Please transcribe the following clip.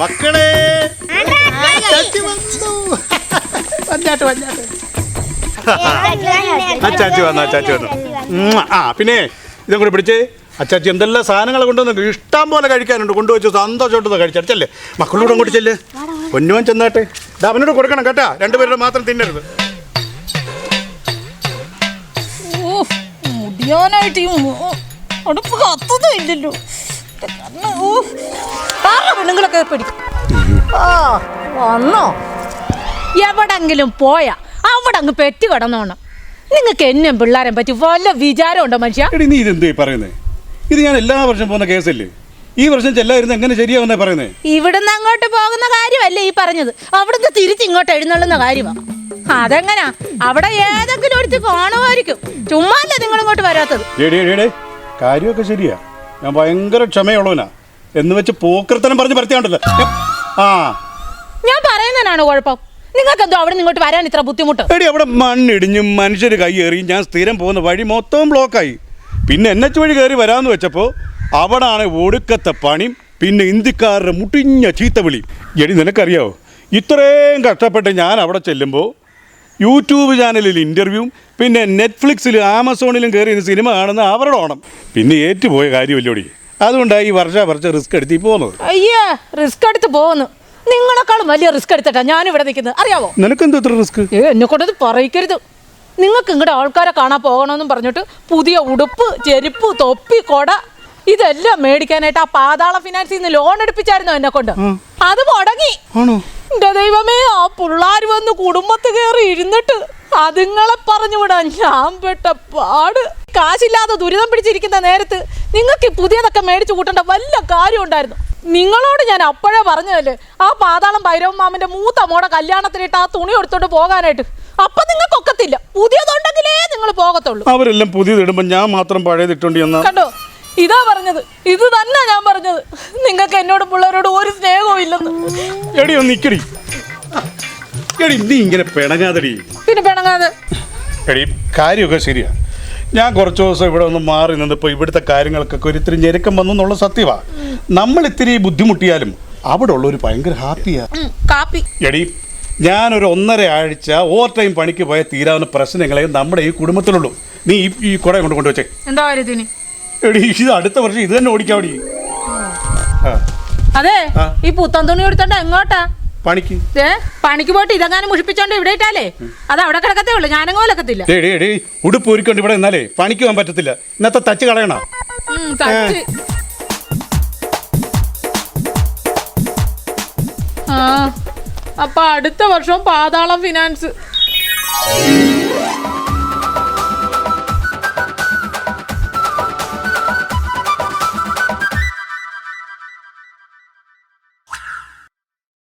മക്കളെ അച്ചാച്ചി വന്നു. വന്നാട്ട് വന്നാട്ട്. അച്ചാച്ചി വന്നു അച്ചാച്ചി വന്നു. ആ പിന്നെ ഇതും കൂടി പിടിച്ച് അച്ചാച്ചി എന്തെല്ലാം സാധനങ്ങൾ കൊണ്ടുവന്നു? ഇഷ്ടം പോലെ കഴിക്കാനുണ്ട്. കൊണ്ടുവച്ച് സന്തോഷമായിട്ട് കഴിച്ചല്ലേ മക്കളോട് അങ്ങോട്ട് ചെല്ല്. പൊന്നുവൻ ചെന്നാട്ടെ. ഇത് അവനോട് കൊടുക്കണം കേട്ടാ. രണ്ടുപേരുടെ മാത്രം തിന്നരുത്. ഓ, മുടിയാനായിട്ട് ഈ ഉടുപ്പ് അടുപ്പ് കത്തുന്നും പെണ്ണുങ്ങളൊക്കെ പിടിക്കും. ആ വന്നോ. എവിടെങ്കിലും പോയാ അവിടെ അങ്ങ് പെറ്റി കിടന്നോണം. നിങ്ങൾക്ക് എന്നും പിള്ളേരെ പറ്റി വല്ല വിചാരം ഉണ്ടോ മനുഷ്യ? എടി നീ ഇതെന്തേ പറയുന്നത് ഇത് ഞാൻ എല്ലാ വർഷം പോകുന്ന കേസല്ലേ? ഈ വർഷം ചെല്ലായിരുന്നു എങ്ങനെ ശരിയാവുന്നേ പറയുന്നേ? ഇവിടുന്ന് അങ്ങോട്ട് പോകുന്ന കാര്യമല്ലേ ഈ പറഞ്ഞത്? അവിടുന്ന് തിരിച്ച് ഇങ്ങോട്ട് എഴുന്നള്ളുന്ന കാര്യമാ. അതെങ്ങനാ? അവിടെ ഏതെങ്കിലും ഒരുത്തി കാണുമായിരിക്കും. ചുമ്മാല്ലേ നിങ്ങൾ ഇങ്ങോട്ട് വരാത്തത്? കാര്യമൊക്കെ ശരിയാ. ഞാൻ ഭയങ്കര ക്ഷമയുള്ളവനാ. എന്ന് വെച്ച് പോക്കൃത്തനം പറഞ്ഞ് പരത്തിയാണ്ടല്ലോ. ആ. ഞാൻ പറയുന്നതിനാണ് കുഴപ്പം? നിങ്ങൾക്ക് എന്തോ അവിടെ ഇങ്ങോട്ട് വരാൻ ഇത്ര ബുദ്ധിമുട്ട്? എടി അവിടെ മണ്ണിടിഞ്ഞും മനുഷ്യർ കൈയേറിയും ഞാൻ സ്ഥിരം പോകുന്ന വഴി മൊത്തം ബ്ലോക്കായി. പിന്നെ എൻ എച്ച് വഴി കയറി വരാമെന്ന് വെച്ചപ്പോൾ അവിടാണ് ഒടുക്കത്തെ പണിയും പിന്നെ ഇന്ത്യക്കാരുടെ മുട്ടിഞ്ഞ ചീത്തവിളി എടി നിനക്കറിയാവോ? ഇത്രയും കഷ്ടപ്പെട്ട് ഞാൻ അവിടെ ചെല്ലുമ്പോൾ യൂട്യൂബ് ചാനലിൽ ഇന്റർവ്യൂവും പിന്നെ നെറ്റ്ഫ്ലിക്സിൽ ആമസോണിലും കയറി സിനിമ കാണുന്ന അവരുടെ ഓണം. പിന്നെ ഏറ്റുപോയ കാര്യമല്ലോടി അതുകൊണ്ടാണ് ഈ വർഷ വർഷം റിസ്ക് എടുത്ത് പോകുന്നത്. അയ്യേ റിസ്ക് എടുത്ത് പോകുന്നു. നിങ്ങളെക്കാളും വലിയ റിസ്ക് എടുത്തിട്ടാ ഞാൻ ഇവിടെ നിൽക്കുന്നത്. അറിയാവോ? നിനക്കെന്തോ ഇത്ര റിസ്ക് ഏ എന്നെ കൊണ്ടത് പറയിക്കരുത്. നിങ്ങൾക്ക് ഇങ്ങടെ ആൾക്കാരെ കാണാൻ പോകണമെന്നും പറഞ്ഞിട്ട് പുതിയ ഉടുപ്പ് ചെരുപ്പ് തൊപ്പി കൊട ഇതെല്ലാം മേടിക്കാനായിട്ട് ആ പാതാള ഫിനാൻസിൽ നിന്ന് ലോൺ എടുപ്പിച്ചായിരുന്നു എന്നെ കൊണ്ട് അത് മുടങ്ങി. ആണോ? എന്റെ ദൈവമേ ആ പിള്ളാർ വന്ന് കുടുംബത്ത് കയറി ഇരുന്നിട്ട് അതുങ്ങളെ പറഞ്ഞു വിടാൻ ഞാൻ പെട്ട പാട്. കാശില്ലാതെ ദുരിതം പിടിച്ചിരിക്കുന്ന നേരത്ത് നിങ്ങൾക്ക് പുതിയതൊക്കെ മേടിച്ചു കൂട്ടേണ്ട വല്ല കാര്യം ഉണ്ടായിരുന്നു? നിങ്ങളോട് ഞാൻ അപ്പോഴേ പറഞ്ഞതല്ലേ ആ പാതാളം ഭൈരവ മാമിന്റെ മൂത്ത മോടെ കല്യാണത്തിനിട്ട് ആ തുണി എടുത്തോണ്ട് പോകാനായിട്ട്. അപ്പൊ നിങ്ങൾക്ക് ഒക്കത്തില്ല പുതിയതുണ്ടെങ്കിലേ നിങ്ങൾ പോകത്തുള്ളൂ. അവരെല്ലാം പുതിയതിടുമ്പോ ഞാൻ മാത്രം പഴയത് ഇട്ടോണ്ടി എന്നാ കണ്ടോ? ഇതാ പറഞ്ഞത്. ഇത് തന്നെ ഞാൻ പറഞ്ഞത്. നിങ്ങൾക്ക് എന്നോട് പിള്ളേരോട് ഒരു സ്നേഹവും ഇല്ലെന്ന്. എടി ഒന്ന് നിക്കടി. എടി നീ ഇങ്ങനെ പിണങ്ങാതടി. പിന്നെ പിണങ്ങാതെ? എടി കാര്യമൊക്കെ ശരിയാ. ഞാൻ കുറച്ച് ദിവസം ഇവിടെ ഒന്ന് മാറി നിന്നപ്പോൾ ഇവിടുത്തെ കാര്യങ്ങൾക്കൊക്കെ ഒരു ഇത്തിരി ഞെരുക്കം വന്നു എന്നുള്ള സത്യവാ. നമ്മൾ ഇത്തിരി ബുദ്ധിമുട്ടിയാലും അവിടെ ഉള്ളൊരു ഭയങ്കര ഹാപ്പിയാ. കാപ്പി. എടി ഞാനൊരു ഒന്നര ആഴ്ച ഓവർ ടൈം പണിക്ക് പോയ തീരാവുന്ന പ്രശ്നങ്ങളെ നമ്മുടെ ഈ കുടുംബത്തിലുള്ളൂ. നീ ഈ ഈ കുട കൊണ്ട് കൊണ്ടുവച്ചേ. എന്താ കാര്യത്തിന്? എടി ഇത് അടുത്ത വർഷം ഇത് തന്നെ ഓടിക്കാവടി അതെ ഈ പുത്തൻ തുണി എടുത്തോണ്ട് എങ്ങോട്ടാ? പണിക്ക്. ഏ? പണിക്ക് പോയിട്ട് ഇതെങ്ങാനും മുഷിപ്പിച്ചോണ്ട് ഇവിടെ ഇട്ടാലേ? അത് അവിടെ കിടക്കത്തേ ഉള്ളൂ ഞാനങ്ങോ ലക്കത്തില്ല ഡേ ഡേ ഉടുപ്പ് ഒരുക്കൊണ്ട് ഇവിടെ നിന്നാലേ പണിക്ക് പോകാൻ പറ്റത്തില്ല. ഇന്നത്തെ തച്ച് കളയണ? അപ്പൊ അടുത്ത വർഷം പാതാളം ഫിനാൻസ്.